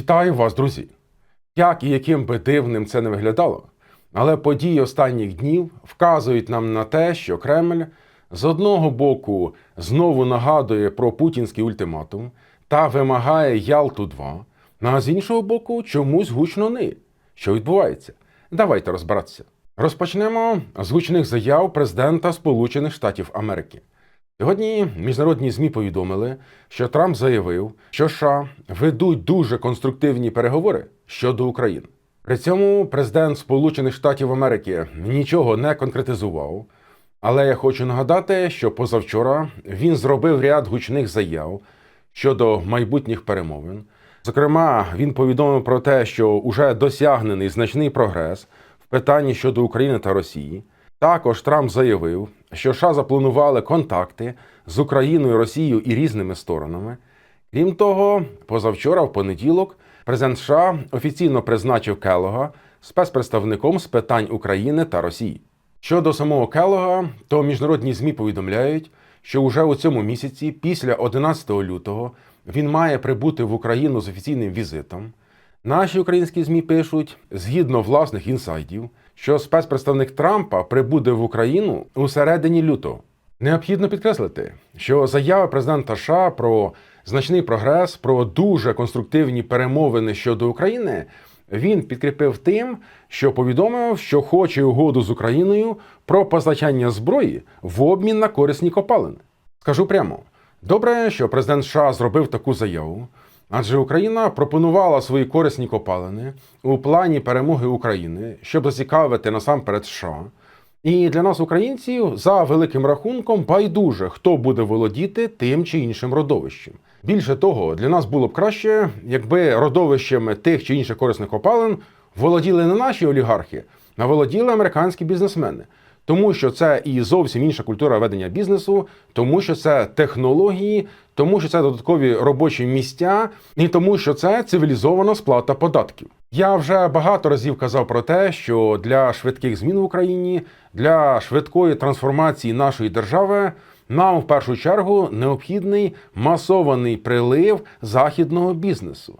Вітаю вас, друзі! Як і яким би дивним це не виглядало, але події останніх днів вказують нам на те, що Кремль з одного боку знову нагадує про путінський ультиматум та вимагає Ялту 2 а з іншого боку, чомусь гучно ни. Що відбувається? Давайте розбиратися. Розпочнемо з гучних заяв президента Сполучених Штатів Америки. Сьогодні міжнародні ЗМІ повідомили, що Трамп заявив, що США ведуть дуже конструктивні переговори щодо України. При цьому президент Сполучених Штатів Америки нічого не конкретизував. Але я хочу нагадати, що позавчора він зробив ряд гучних заяв щодо майбутніх перемовин. Зокрема, він повідомив про те, що уже досягнений значний прогрес в питанні щодо України та Росії. Також Трамп заявив, що США запланували контакти з Україною, Росією і різними сторонами. Крім того, позавчора, в понеділок, президент США офіційно призначив Келога спецпредставником з питань України та Росії. Щодо самого Келога, то міжнародні ЗМІ повідомляють, що уже у цьому місяці, після 11 лютого, він має прибути в Україну з офіційним візитом. Наші українські ЗМІ пишуть, згідно власних інсайдів, що спецпредставник Трампа прибуде в Україну у середині лютого. Необхідно підкреслити, що заява президента США про значний прогрес, про дуже конструктивні перемовини щодо України він підкріпив тим, що повідомив, що хоче угоду з Україною про постачання зброї в обмін на корисні копалини. Скажу прямо, добре, що президент США зробив таку заяву, адже Україна пропонувала свої корисні копалини у плані перемоги України, щоб зацікавити насамперед США. І для нас, українців, за великим рахунком, байдуже, хто буде володіти тим чи іншим родовищем. Більше того, для нас було б краще, якби родовищами тих чи інших корисних копалин володіли не наші олігархи, а володіли американські бізнесмени. Тому що це і зовсім інша культура ведення бізнесу, тому що це технології, тому що це додаткові робочі місця, і тому, що це цивілізована сплата податків. Я вже багато разів казав про те, що для швидких змін в Україні, для швидкої трансформації нашої держави нам в першу чергу необхідний масований прилив західного бізнесу.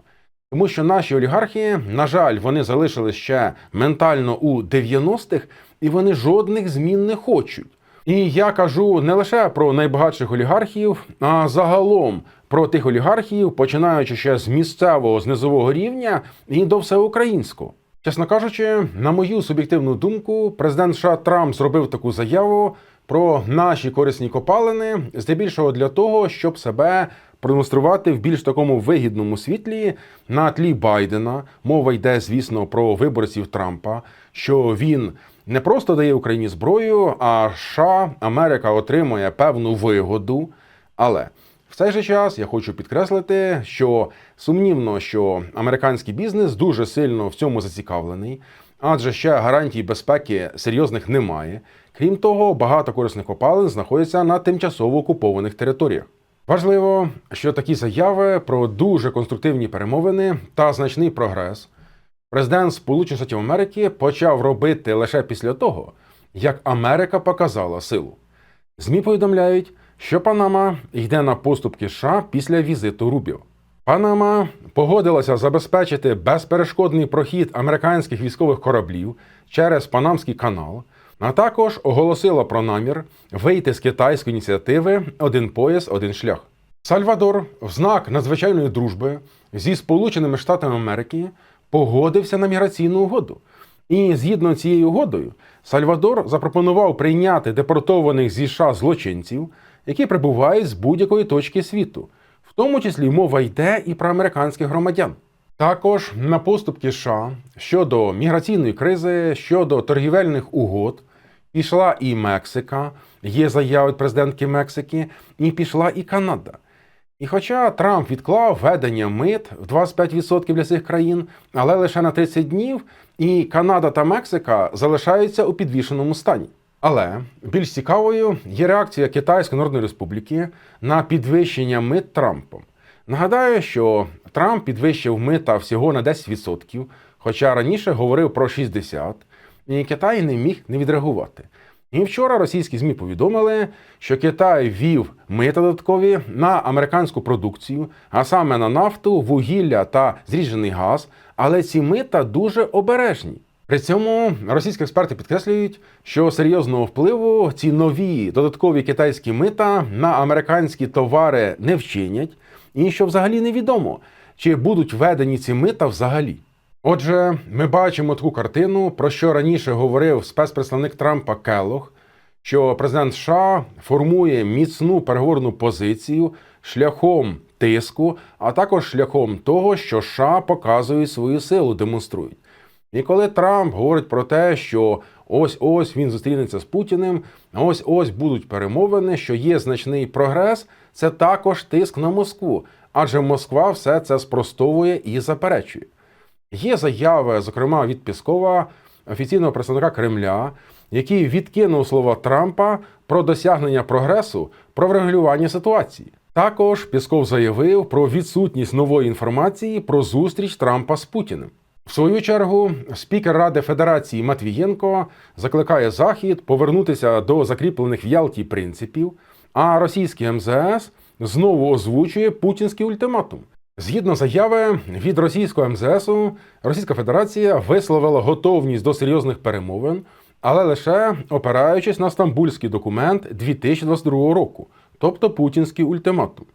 Тому що наші олігархи, на жаль, вони залишились ще ментально у 90-х, і вони жодних змін не хочуть. І я кажу не лише про найбагатших олігархів, а загалом про тих олігархів, починаючи ще з місцевого з низового рівня і до всеукраїнського. Чесно кажучи, на мою суб'єктивну думку, президент США Трамп зробив таку заяву про наші корисні копалини, здебільшого для того, щоб себе продемонструвати в більш такому вигідному світлі на тлі Байдена. Мова йде, звісно, про виборців Трампа, що він не просто дає Україні зброю, а США, Америка отримує певну вигоду. Але в цей же час я хочу підкреслити, що сумнівно, що американський бізнес дуже сильно в цьому зацікавлений, адже ще гарантій безпеки серйозних немає. Крім того, багато корисних копалин знаходяться на тимчасово окупованих територіях. Важливо, що такі заяви про дуже конструктивні перемовини та значний прогрес президент Сполучених Штатів Америки почав робити лише після того, як Америка показала силу. ЗМІ повідомляють, що Панама йде на поступки США після візиту Рубіо. Панама погодилася забезпечити безперешкодний прохід американських військових кораблів через Панамський канал, а також оголосила про намір вийти з китайської ініціативи Один пояс, один шлях. Сальвадор, в знак надзвичайної дружби зі Сполученими Штатами Америки, погодився на міграційну угоду. І згідно з цією угодою, Сальвадор запропонував прийняти депортованих зі США злочинців, які прибувають з будь-якої точки світу. В тому числі мова йде і про американських громадян. Також на поступки США щодо міграційної кризи, щодо торгівельних угод пішла і Мексика, є заяви президентки Мексики, і пішла і Канада. І хоча Трамп відклав введення мит в 25% для цих країн, але лише на 30 днів, і Канада та Мексика залишаються у підвішеному стані. Але більш цікавою є реакція Китайської Народної Республіки на підвищення мит Трампом. Нагадаю, що Трамп підвищив мита всього на 10%, хоча раніше говорив про 60%, Китай не міг не відреагувати. І вчора російські ЗМІ повідомили, що Китай ввів мита додаткові на американську продукцію, а саме на нафту, вугілля та зріджений газ. Але ці мита дуже обережні. При цьому російські експерти підкреслюють, що серйозного впливу ці нові додаткові китайські мита на американські товари не вчинять, і що взагалі невідомо, чи будуть введені ці мита взагалі. Отже, ми бачимо таку картину, про що раніше говорив спецпредставник Трампа Келлог, що президент США формує міцну переговорну позицію шляхом тиску, а також шляхом того, що США показують свою силу, демонструють. І коли Трамп говорить про те, що ось ось він зустрінеться з Путіним, ось ось будуть перемовини, що є значний прогрес, це також тиск на Москву, адже Москва все це спростовує і заперечує. Є заяви, зокрема від Піскова, офіційного представника Кремля, який відкинув слова Трампа про досягнення прогресу про врегулювання ситуації. Також Пісков заявив про відсутність нової інформації про зустріч Трампа з Путіним. В свою чергу, спікер Ради Федерації Матвієнко закликає Захід повернутися до закріплених в Ялті принципів, а російський МЗС знову озвучує путінський ультиматум. Згідно заяви від російського МЗСу, Російська Федерація висловила готовність до серйозних перемовин, але лише опираючись на стамбульський документ 2022 року, тобто путінський ультиматум.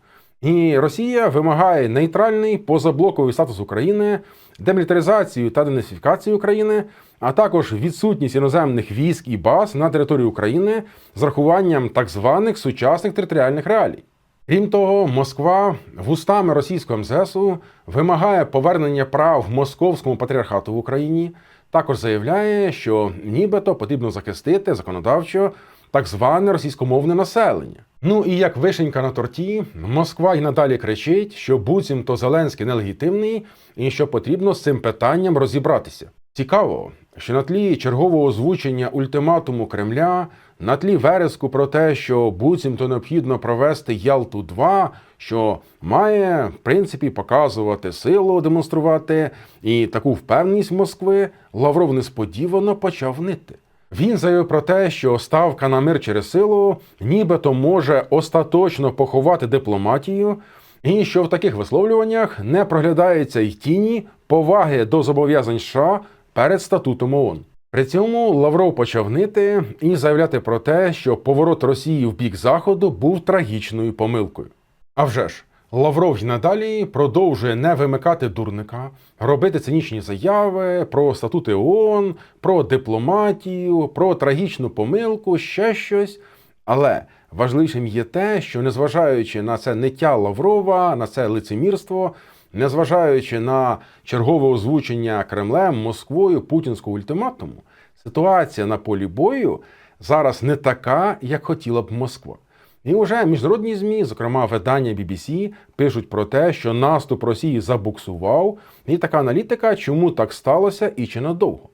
І Росія вимагає нейтральний позаблоковий статус України, демілітаризацію та денацифікацію України, а також відсутність іноземних військ і баз на території України з рахуванням так званих сучасних територіальних реалій. Крім того, Москва вустами російського МЗСу вимагає повернення прав московському патріархату в Україні. Також заявляє, що нібито потрібно захистити законодавчо так зване російськомовне населення. Ну і як вишенька на торті, Москва й надалі кричить, що буцімто Зеленський нелегітимний і що потрібно з цим питанням розібратися. Цікаво, що на тлі чергового озвучення ультиматуму Кремля, на тлі вереску про те, що буцімто необхідно провести Ялту 2 що має в принципі показувати силу, демонструвати і таку впевненість Москви, Лавров несподівано почав нити. Він заявив про те, що ставка на мир через силу нібито може остаточно поховати дипломатію, і що в таких висловлюваннях не проглядається й тіні поваги до зобов'язань США перед статутом ООН. При цьому Лавров почав нити і заявляти про те, що поворот Росії в бік Заходу був трагічною помилкою. А вже ж, Лавров й надалі продовжує не вимикати дурника, робити цинічні заяви про статути ООН, про дипломатію, про трагічну помилку, ще щось. Але важливішим є те, що незважаючи на це ниття Лаврова, на це лицемірство, незважаючи на чергове озвучення Кремлем, Москвою, путінського ультиматуму, ситуація на полі бою зараз не така, як хотіла б Москва. І вже міжнародні змі, зокрема видання BBC, пишуть про те, що наступ Росії забуксував, і така аналітика, чому так сталося і чи надовго.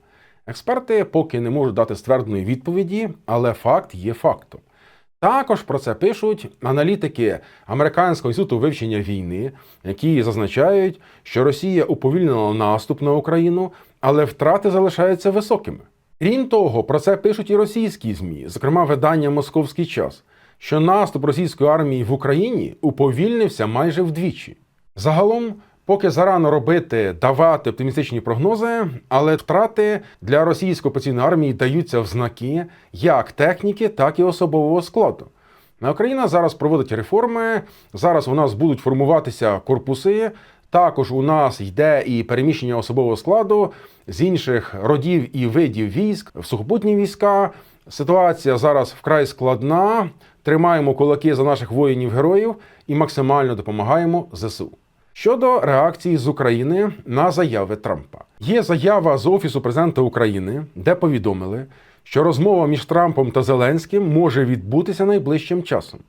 Експерти поки не можуть дати ствердної відповіді, але факт є фактом. Також про це пишуть аналітики Американського інституту вивчення війни, які зазначають, що Росія уповільнила наступ на Україну, але втрати залишаються високими. Крім того, про це пишуть і російські ЗМІ, зокрема видання Московський час, що наступ російської армії в Україні уповільнився майже вдвічі. Загалом, поки зарано робити, давати оптимістичні прогнози, але втрати для російської окупаційної армії даються в знаки як техніки, так і особового складу. Україна зараз проводить реформи. Зараз у нас будуть формуватися корпуси. Також у нас йде і переміщення особового складу з інших родів і видів військ в сухопутні війська. Ситуація зараз вкрай складна. Тримаємо кулаки за наших воїнів-героїв і максимально допомагаємо ЗСУ. Щодо реакції з України на заяви Трампа, є заява з Офісу президента України, де повідомили, що розмова між Трампом та Зеленським може відбутися найближчим часом.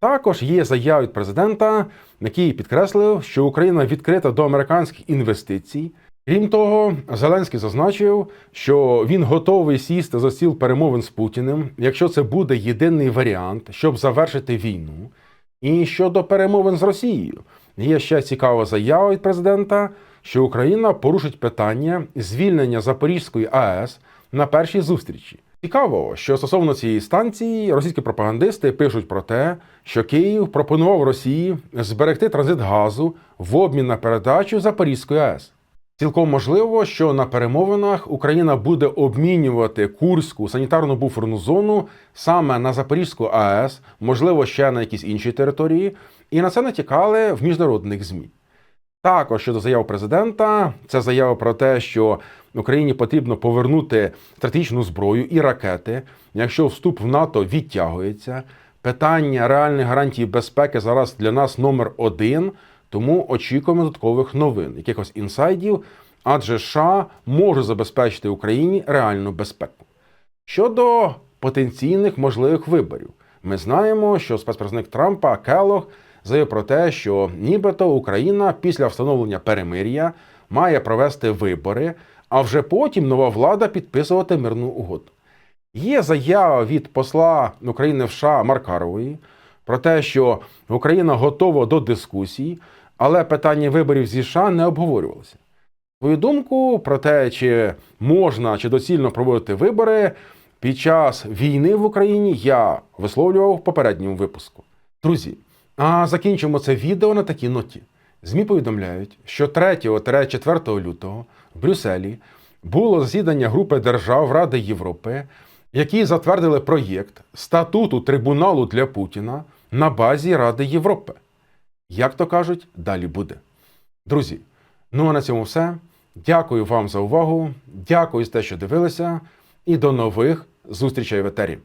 Також є заява від президента, який підкреслив, що Україна відкрита до американських інвестицій. Крім того, Зеленський зазначив, що він готовий сісти за стіл перемовин з Путіним, якщо це буде єдиний варіант, щоб завершити війну. І щодо перемовин з Росією, є ще цікава заява від президента, що Україна порушить питання звільнення Запорізької АЕС на першій зустрічі. Цікаво, що стосовно цієї станції російські пропагандисти пишуть про те, що Київ пропонував Росії зберегти транзит газу в обмін на передачу Запорізької АЕС. Цілком можливо, що на перемовинах Україна буде обмінювати Курську санітарну буферну зону саме на Запорізьку АЕС, можливо, ще на якісь інші території, і на це натякали в міжнародних ЗМІ. Також щодо заяв президента, це заява про те, що Україні потрібно повернути стратегічну зброю і ракети, якщо вступ в НАТО відтягується. Питання реальних гарантій безпеки зараз для нас номер один, тому очікуємо додаткових новин, якихось інсайдів, адже США може забезпечити Україні реальну безпеку. Щодо потенційних можливих виборів, ми знаємо, що спецпредставник Трампа Келлог заявив про те, що нібито Україна після встановлення перемир'я має провести вибори, а вже потім нова влада підписувати мирну угоду. Є заява від посла України в США Маркарової про те, що Україна готова до дискусій, але питання виборів зі США не обговорювалося. Свою думку про те, чи можна чи доцільно проводити вибори під час війни в Україні, я висловлював в попередньому випуску. Друзі, а закінчимо це відео на такій ноті. ЗМІ повідомляють, що 3-4 лютого в Брюсселі було засідання групи держав Ради Європи, які затвердили проєкт статуту трибуналу для Путіна на базі Ради Європи. Як то кажуть, далі буде. Друзі, ну а на цьому все. Дякую вам за увагу. Дякую за те, що дивилися, і до нових зустрічей в етері.